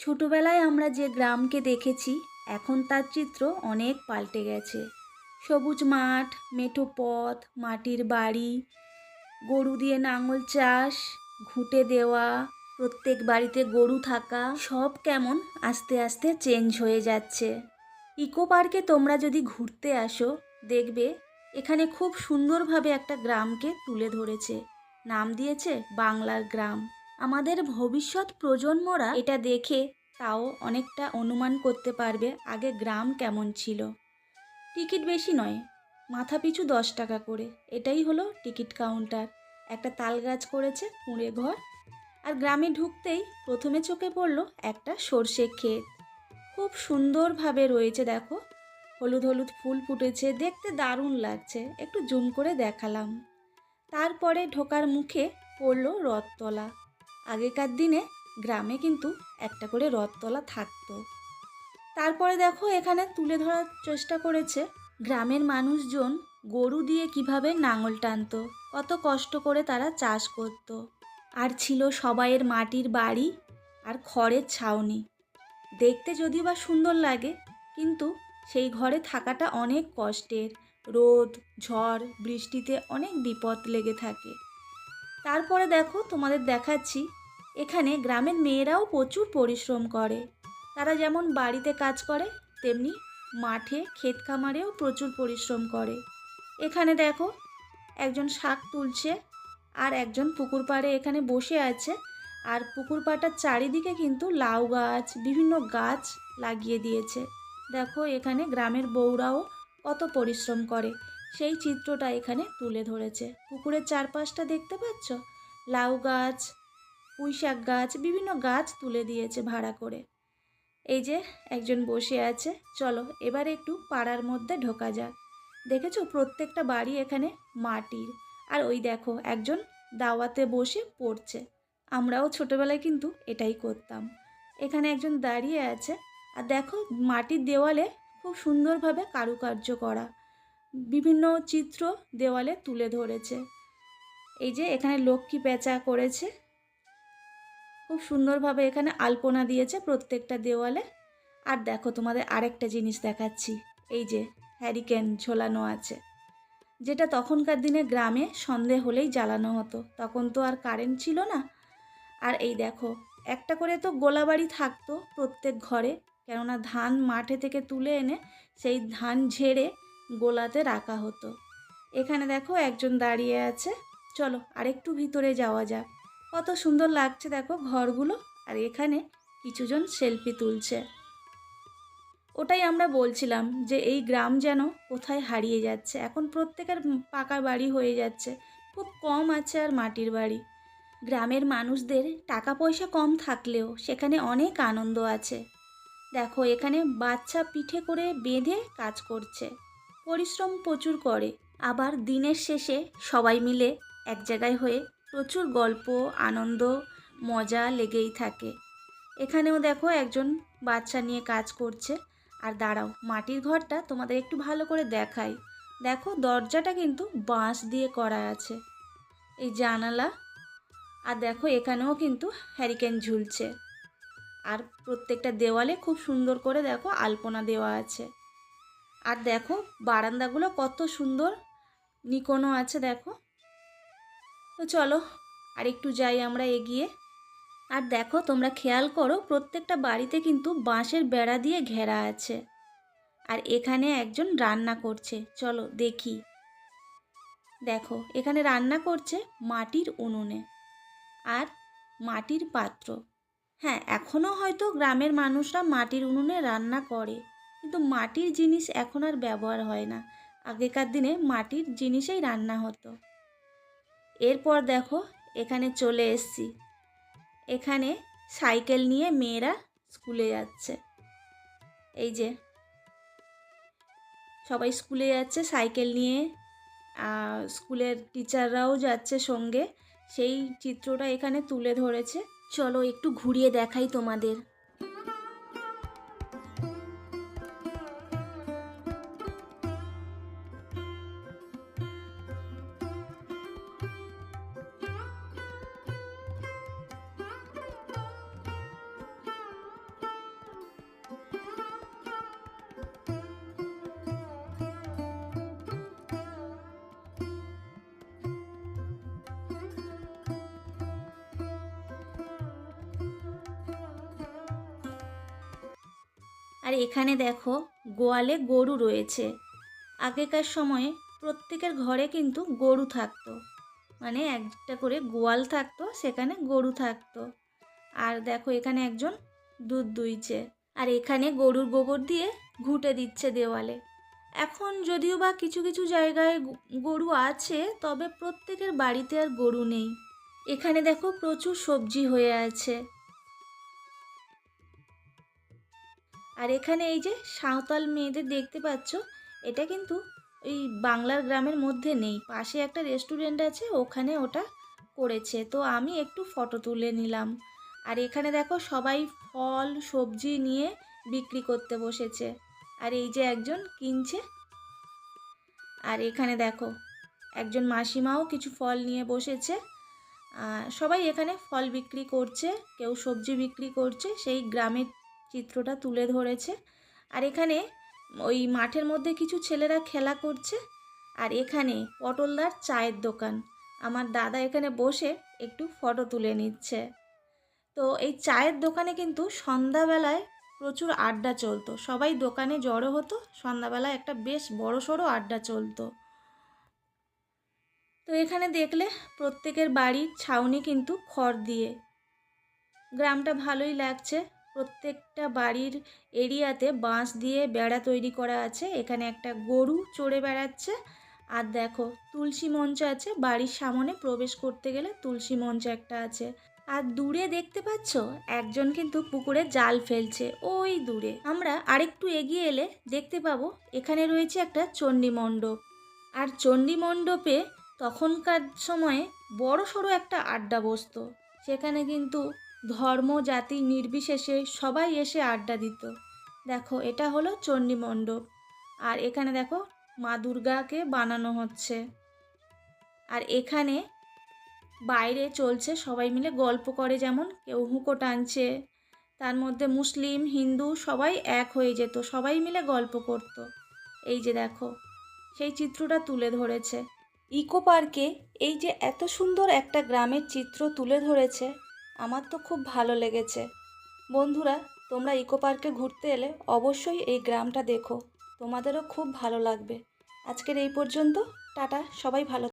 ছোটবেলায় আমরা যে গ্রামকে দেখেছি, এখন তার চিত্র অনেক পাল্টে গেছে। সবুজ মাঠ, মেঠো পথ, মাটির বাড়ি, গরু দিয়ে নাঙল চাষ, ঘুঁটে দেওয়া, প্রত্যেক বাড়িতে গরু থাকা, সব কেমন আস্তে আস্তে চেঞ্জ হয়ে যাচ্ছে। ইকো পার্কে তোমরা যদি ঘুরতে আসো, দেখবে এখানে খুব সুন্দরভাবে একটা গ্রামকে তুলে ধরেছে। নাম দিয়েছে বাংলার গ্রাম। আমাদের ভবিষ্যৎ প্রজন্মরা এটা দেখে তাও অনেকটা অনুমান করতে পারবে আগে গ্রাম কেমন ছিল। টিকিট বেশি নয়, মাথা পিছু দশ টাকা করে। এটাই হলো টিকিট কাউন্টার। একটা তাল গাছ করেছে কুঁড়ে ঘর। আর গ্রামে ঢুকতেই প্রথমে চোখে পড়ল একটা সর্ষে ক্ষেত। খুব সুন্দরভাবে রয়েছে দেখো। হলুদ হলুদ ফুল ফুটেছে, দেখতে দারুণ লাগছে। একটু জুম করে দেখালাম। তারপরে ঢোকার মুখে পড়ল রথতলা। আগেকার দিনে গ্রামে কিন্তু একটা করে রথতলা থাকতো। তারপরে দেখো এখানে তুলে ধরার চেষ্টা করেছে গ্রামের মানুষজন গরু দিয়ে কীভাবে নাঙল টানতো, কত কষ্ট করে তারা চাষ করত। আর ছিল সবাইয়ের মাটির বাড়ি আর খড়ের ছাউনি। দেখতে যদিও বা সুন্দর লাগে, কিন্তু সেই ঘরে থাকাটা অনেক কষ্টের। রোদ, ঝড়, বৃষ্টিতে অনেক বিপদ লেগে থাকে। তারপরে দেখো তোমাদের দেখাচ্ছি এখানে গ্রামের মেয়েরাও প্রচুর পরিশ্রম করে। তারা যেমন বাড়িতে কাজ করে, তেমনি মাঠে ক্ষেত খামারেও প্রচুর পরিশ্রম করে। এখানে দেখো, একজন শাক তুলছে আর একজন পুকুর পাড়ে এখানে বসে আছে আর পুকুর পাড়টার চারিদিকে কিন্তু লাউ গাছ, বিভিন্ন গাছ লাগিয়ে দিয়েছে। দেখো, এখানে গ্রামের বউরাও কত পরিশ্রম করে। সেই চিত্রটা এখানে তুলে ধরেছে। পুকুরের চারপাশটা দেখতে পাচ্ছ? লাউ গাছ পুঁই শাক গাছ, বিভিন্ন গাছ তুলে দিয়েছে ভাড়া করে। এই যে একজন বসে আছে। চলো, এবার একটু পাড়ার মধ্যে ঢোকা যাক। দেখেছ, প্রত্যেকটা বাড়ি এখানে মাটির। আর ওই দেখো, একজন দাওয়াতে বসে পড়ছে। আমরাও ছোটোবেলায় কিন্তু এটাই করতাম। এখানে একজন দাঁড়িয়ে আছে। আর দেখো, মাটির দেওয়ালে খুব সুন্দরভাবে কারুকার্য করা। বিভিন্ন চিত্র দেওয়ালে তুলে ধরেছে। এই যে এখানে লক্ষ্মী পেঁচা করেছে। খুব সুন্দরভাবে এখানে আলপনা দিয়েছে প্রত্যেকটা দেওয়ালে। আর দেখো তোমাদের আরেকটা জিনিস দেখাচ্ছি, এই যে হ্যারিকেন ঝোলানো আছে। যেটা তখনকার দিনে গ্রামে সন্ধে হলেই জ্বালানো হতো, তখন তো আর কারেন্ট ছিল না। আর এই দেখো, একটা করে তো গোলাবাড়ি থাকতো প্রত্যেক ঘরে, কেননা ধান মাঠে থেকে তুলে এনে সেই ধান ঝেড়ে গোলাতে রাখা হতো। এখানে দেখো একজন দাঁড়িয়ে আছে। চলো আরেকটু ভিতরে যাওয়া যাক। কত সুন্দর লাগছে দেখো ঘরগুলো। আর এখানে কিছুজন সেলফি তুলছে। ওটাই আমরা বলছিলাম যে এই গ্রাম যেন কোথায় হারিয়ে যাচ্ছে। এখন প্রত্যেকের পাকা বাড়ি হয়ে যাচ্ছে। খুব কম আছে আর মাটির বাড়ি। গ্রামের মানুষদের টাকা পয়সা কম থাকলেও সেখানে অনেক আনন্দ আছে। দেখো এখানে বাচ্চা পিঠে করে বেঁধে কাজ করছে। পরিশ্রম প্রচুর করে। আবার দিনের শেষে সবাই মিলে এক জায়গায় হয়ে প্রচুর গল্প, আনন্দ, মজা লেগেই থাকে। এখানেও দেখো একজন বাচ্চা নিয়ে কাজ করছে। আর দাঁড়াও, মাটির ঘরটা তোমাদের একটু ভালো করে দেখাই। দেখো দরজাটা কিন্তু বাঁশ দিয়ে করা আছে। এই জানালা। আর দেখো এখানেও কিন্তু হ্যারিকেন ঝুলছে। আর প্রত্যেকটা দেওয়ালে খুব সুন্দর করে দেখো আলপনা দেওয়া আছে। আর দেখো বারান্দাগুলো কত সুন্দর। নিকোনো আছে দেখো। তো চলো, আর একটু যাই আমরা এগিয়ে। আর দেখো, তোমরা খেয়াল করো, প্রত্যেকটা বাড়িতে কিন্তু বাঁশের বেড়া দিয়ে ঘেরা আছে। আর এখানে একজন রান্না করছে। চলো, দেখি। দেখো, এখানে রান্না করছে মাটির উনুনে আর মাটির পাত্র। হ্যাঁ এখনও হয়তো গ্রামের মানুষরা মাটির উনুনে রান্না করে, কিন্তু মাটির জিনিস এখন আর ব্যবহার হয় না। আগেকার দিনে মাটির জিনিসেই রান্না হতো। এরপর দেখো, এখানে চলে এসছি। এখানে সাইকেল নিয়ে মেয়েরা স্কুলে যাচ্ছে। এই যে, সবাই স্কুলে যাচ্ছে, সাইকেল নিয়ে স্কুলের টিচাররাও যাচ্ছে সঙ্গে। সেই চিত্রটা এখানে তুলে ধরেছে। চলো একটু ঘুরিয়ে দেখাই তোমাদের। আর এখানে দেখো গোয়ালে গরু রয়েছে। আগেকার সময়ে প্রত্যেকের ঘরে কিন্তু গরু থাকতো। মানে একটা করে গোয়াল থাকতো, সেখানে গরু থাকতো। আর দেখো এখানে একজন দুধ দুইছে। আর এখানে গরুর গোবর দিয়ে ঘুঁটে দিচ্ছে দেওয়ালে। এখন যদিও বা কিছু কিছু জায়গায় গরু আছে, তবে প্রত্যেকের বাড়িতে আর গরু নেই। এখানে দেখো প্রচুর সবজি হয়ে আছে। আর এখানে এই যে সাঁওতাল মেয়েদের দেখতে পাচ্ছ, এটা কিন্তু ওই বাংলার গ্রামের মধ্যে নেই। পাশে একটা রেস্টুরেন্ট আছে, ওখানে ওটা করেছে। তো আমি একটু ফটো তুলে নিলাম। আর এখানে দেখো সবাই ফল, সবজি নিয়ে বিক্রি করতে বসেছে। আর এই যে একজন কিনছে। আর এখানে দেখো একজন মাসিমাও কিছু ফল নিয়ে বসেছে। সবাই এখানে ফল বিক্রি করছে, কেউ সবজি বিক্রি করছে। সেই গ্রামের চিত্রটা তুলে ধরেছে। আর এখানে ওই মাঠের মধ্যে কিছু ছেলেরা খেলা করছে। আর এখানে পটলদার চায়ের দোকান। আমার দাদা এখানে বসে একটু ফটো তুলে নিচ্ছে। তো এই চায়ের দোকানে কিন্তু সন্ধ্যাবেলায় প্রচুর আড্ডা চলতো। সবাই দোকানে জড়ো হতো। সন্ধ্যাবেলায় একটা বেশ বড় সড়ো আড্ডা চলতো। তো এখানে দেখলে প্রত্যেকের বাড়ির ছাউনি কিন্তু খড় দিয়ে। গ্রামটা ভালোই লাগছে। প্রত্যেকটা বাড়ির এরিয়াতে বাঁশ দিয়ে বেড়া তৈরি করা আছে। এখানে একটা গরু চড়ে বেড়াচ্ছে। আর দেখো, তুলসী মঞ্চ আছে। বাড়ির সামনে প্রবেশ করতে গেলে তুলসী মঞ্চ একটা আছে। আর দূরে দেখতে পাচ্ছ, একজন কিন্তু পুকুরে জাল ফেলছে। ওই দূরে। আমরা আরেকটু এগিয়ে এলে দেখতে পাবো, এখানে রয়েছে একটা চণ্ডী মণ্ডপ। আর চণ্ডী মণ্ডপে তখনকার সময়ে বড় সড়ো একটা আড্ডা বসতো সেখানে কিন্তু ধর্ম, জাতি নির্বিশেষে সবাই এসে আড্ডা দিত। দেখো, এটা হলো চণ্ডী মণ্ডপ আর এখানে দেখো, মা দুর্গাকে বানানো হচ্ছে। আর এখানে বাইরে চলছে সবাই মিলে গল্প করে যেমন কেউ হুঁকো টানছে, তার মধ্যে মুসলিম, হিন্দু সবাই এক হয়ে যেত, সবাই মিলে গল্প করত। এই যে দেখো, সেই চিত্রটা তুলে ধরেছে। ইকো পার্কে এই যে এত সুন্দর একটা গ্রামের চিত্র তুলে ধরেছে আমার তো খুব ভালো লেগেছে। বন্ধুরা, তোমরা ইকো পার্কে ঘুরতে এলে অবশ্যই এই গ্রামটা দেখো। তোমাদেরও খুব ভালো লাগবে। আজকের এই পর্যন্ত, টাটা, সবাই ভালো